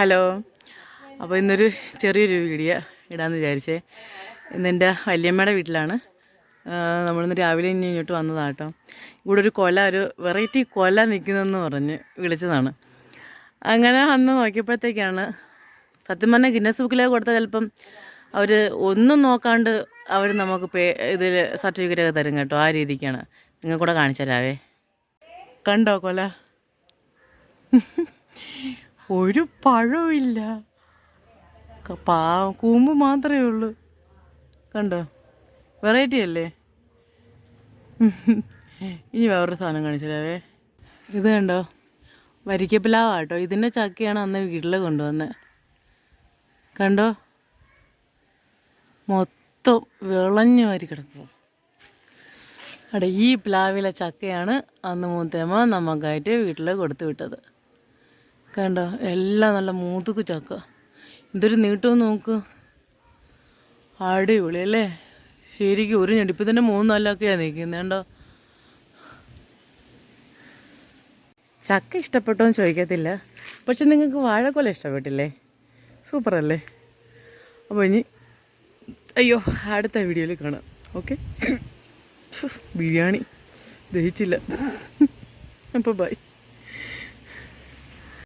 Hello. അപ്പോൾ ഇന്നൊരു ചെറിയൊരു വീഡിയോ ഇടാമെന്ന് വിചാരിച്ചേ. ഇന്ന് എന്റെ വല്യമ്മയുടെ വീട്ടിലാണ്. നമ്മളിന്ന് രാവിലെ ഇനി ഇങ്ങോട്ട് വന്നതാണ് കേട്ടോ ഇവിടെ ഒരു കൊല ഒരു വെറൈറ്റി കൊല നിൽക്കുന്നതെന്ന് പറഞ്ഞ് വിളിച്ചതാണ്. അങ്ങനെ അന്ന് നോക്കിയപ്പോഴത്തേക്കാണ് സത്യം പറഞ്ഞാൽ ഗിന്നസ് ബുക്കിലേക്ക് കൊടുത്താൽ ചിലപ്പം അവർ ഒന്നും നോക്കാണ്ട് അവർ നമുക്ക് പേ ഇതിൽ സർട്ടിഫിക്കറ്റൊക്കെ തരും കേട്ടോ ആ രീതിക്കാണ്. നിങ്ങൾ കൂടെ കാണിച്ചു തരാവേ കണ്ടോ കൊല? ഒരു പഴമില്ല പാ കൂമ്പ് മാത്രമേ ഉള്ളൂ. കണ്ടോ? വെറൈറ്റി അല്ലേ? ഇനി വേറൊരു സാധനം കാണിച്ചാലേ ഇത് കണ്ടോ? വരിക്കപ്പിലാവാ കേട്ടോ ഇതിന്റെ ചക്കയാണ് അന്ന് വീട്ടിൽ കൊണ്ടുവന്നത് കണ്ടോ? മൊത്തം വിളഞ്ഞു വാരി കിടക്കും. അവിടെ ഈ പ്ലാവിലെ ചക്കയാണ് അന്ന് മൂത്തേമ്മ നമുക്കായിട്ട് വീട്ടിൽ കൊടുത്തു വിട്ടത്. കണ്ടോ? എല്ലാം നല്ല മൂതുക്ക് ചക്ക. എന്തൊരു നീട്ടവും നോക്ക്. അടിപൊളി അല്ലേ? ശരിക്കും ഒരു ഞെടിപ്പ് തന്നെ മൂന്ന് നല്ലൊക്കെയാണ് നിൽക്കുന്നത് കണ്ടോ? ചക്ക ഇഷ്ടപ്പെട്ടോ ചോദിക്കത്തില്ല. പക്ഷെ നിങ്ങൾക്ക് വാഴക്കൊല ഇഷ്ടപ്പെട്ടില്ലേ? സൂപ്പറല്ലേ? അപ്പോൾ ഇനി അയ്യോ അടുത്ത വീഡിയോയിൽ കാണാം. ഓക്കെ? ബിരിയാണി. ദഹിച്ചില്ല. അപ്പോൾ ബൈ.